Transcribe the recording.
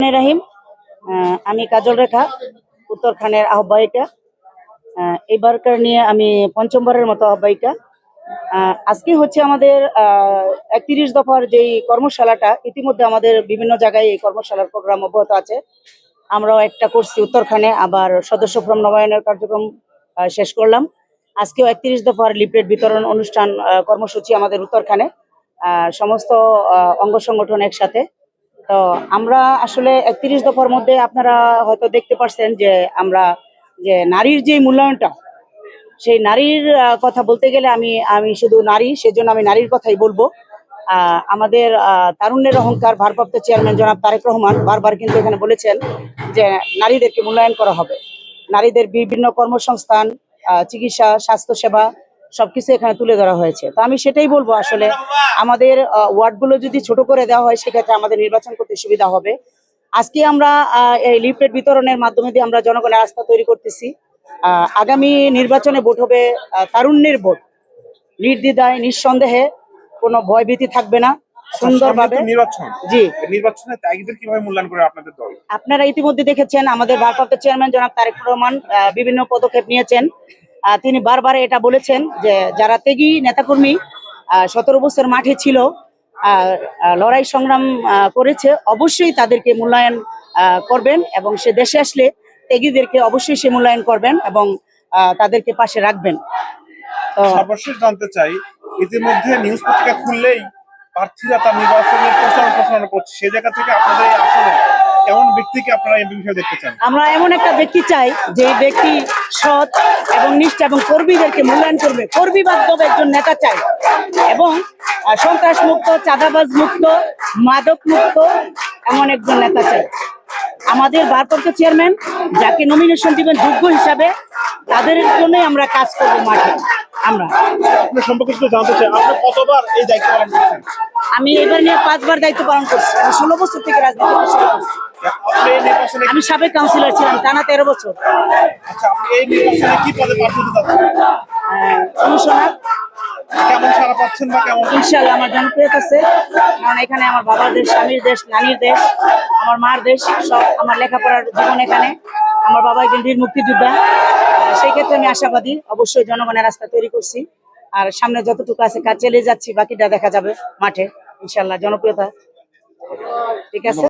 রাহিম আমি কাজল রেখা উত্তরখানের আহ্বায়িকা। আহ, এবারকার নিয়ে আমি পঞ্চমবারের মতো আহ্বায়িকা। আহ, আজকে হচ্ছে আমাদের একত্রিশ দফার যেই কর্মশালাটা ইতিমধ্যে আমাদের বিভিন্ন জায়গায় এই কর্মশালার প্রোগ্রাম অব্যাহত আছে। আমরাও একটা করছি উত্তরখানে আবার সদস্য ফ্রম নবায়নের কার্যক্রম শেষ করলাম। আজকেও একত্রিশ দফার লিফলেট বিতরণ অনুষ্ঠান কর্মসূচি আমাদের উত্তরখানে। সমস্ত অঙ্গ সংগঠন একসাথে তো আমরা আসলে একত্রিশ দফার মধ্যে আপনারা হয়তো দেখতে পারছেন যে আমরা যে নারীর যে মূল্যায়নটা, সেই নারীর কথা বলতে গেলে আমি আমি শুধু নারী, সেজন্য আমি নারীর কথাই বলব। আমাদের তারুণ্যের অহংকার ভারপ্রাপ্ত চেয়ারম্যান জনাব তারেক রহমান বারবার কিন্তু এখানে বলেছেন যে নারীদেরকে মূল্যায়ন করা হবে। নারীদের বিভিন্ন কর্মসংস্থান চিকিৎসা, স্বাস্থ্যসেবা সবকিছু এখানে তুলে ধরা হয়েছে। তো আমি সেটাই বলব আসলে আমাদের ওয়ার্ডগুলো যদি ছোট করে দেওয়া হয় সেক্ষেত্রে আমাদের নির্বাচন করতে সুবিধা হবে। আজকে আমরা এই লিফলেট বিতরণের মাধ্যমে দিয়ে আমরা জনগণের আস্থা তৈরি করতেছি। আগামী নির্বাচনে ভোট হবে তারুণ্যের ভোট। নির্দ্বিধায় নিঃসন্দেহে কোনো ভয়ভীতি থাকবে না। সুন্দরভাবে নির্বাচন। জি। এই নির্বাচনে ত্যাগীদের কীভাবে মূল্যায়ন করে আপনাদের দল? আপনারা ইতিমধ্যে দেখেছেন আমাদের ভারপ্রাপ্ত চেয়ারম্যান জনাব তারেক রহমান বিভিন্ন পদক্ষেপ নিয়েছেন। তিনি বারবার এটা বলেছেন যে যারা ত্যাগী নেতাকর্মী সতেরো বছর মাঠে ছিল লড়াই সংগ্রাম করেছে, অবশ্যই তাদেরকে মূল্যায়ন করবেন এবং সে দেশে আসলে ত্যাগীদেরকে অবশ্যই সে মূল্যায়ন করবেন এবং তাদেরকে পাশে রাখবেন। সর্বশেষ জানতে চাই, ইতিমধ্যে নিউজ পত্রিকা খুললেই প্রার্থীরা তার নির্বাচনের প্রচারণা প্রচারণা করছে। সেই জায়গা থেকে আপনাদের আসলে কেমন ব্যক্তিকে আপনারা এই বিষয়ে দেখতে চান? আমরা এমন একটা ব্যক্তি চাই যে ব্যক্তি সৎ এবং নিষ্ঠা এবং কর্মীদেরকে মূল্যায়ন করবে। কর্মী বান্ধব একজন নেতা চাই। এবং সন্ত্রাস মুক্ত চাঁদাবাজ মুক্ত মাদক মুক্ত এমন একজন নেতা চাই। আমাদের ভারপ্রাপ্ত চেয়ারম্যান যাকে নমিনেশন দিবেন যোগ্য হিসাবে তাদের জন্যই আমরা কাজ করব মাঠে। আমরা। আপনার সম্পর্কে একটু জানতে চাই। আপনি কতবার এই দায়িত্ব পালন করছেন? আমি এবার নিয়ে পাঁচবার দায়িত্ব পালন করছি। আমি ষোলো বছর থেকে রাজনীতি শুরু করছি। আমি সাবেক কাউন্সিলর ছিলাম টানা তেরো বছর। আচ্ছা যাচ্ছেন আহ, কেমন সারা পাচ্ছেন বা কেমন? ইনশাল্লাহ আমার জনপ্রিয়তা আছে। কারণ এখানে আমার বাবার দেশ স্বামীর দেশ নানির দেশ আমার মার দেশ সব আমার লেখাপড়ার জীবন এখানে। আমার বাবা একজন বীর মুক্তিযোদ্ধা। সেই ক্ষেত্রে আমি আশাবাদী। অবশ্যই জনগণের রাস্তা তৈরি করছি। আর সামনে যতটুকু আছে কাজ চালিয়ে যাচ্ছি বাকিটা দেখা যাবে মাঠে। ইনশাল্লাহ জনপ্রিয়তা। ঠিক আছে?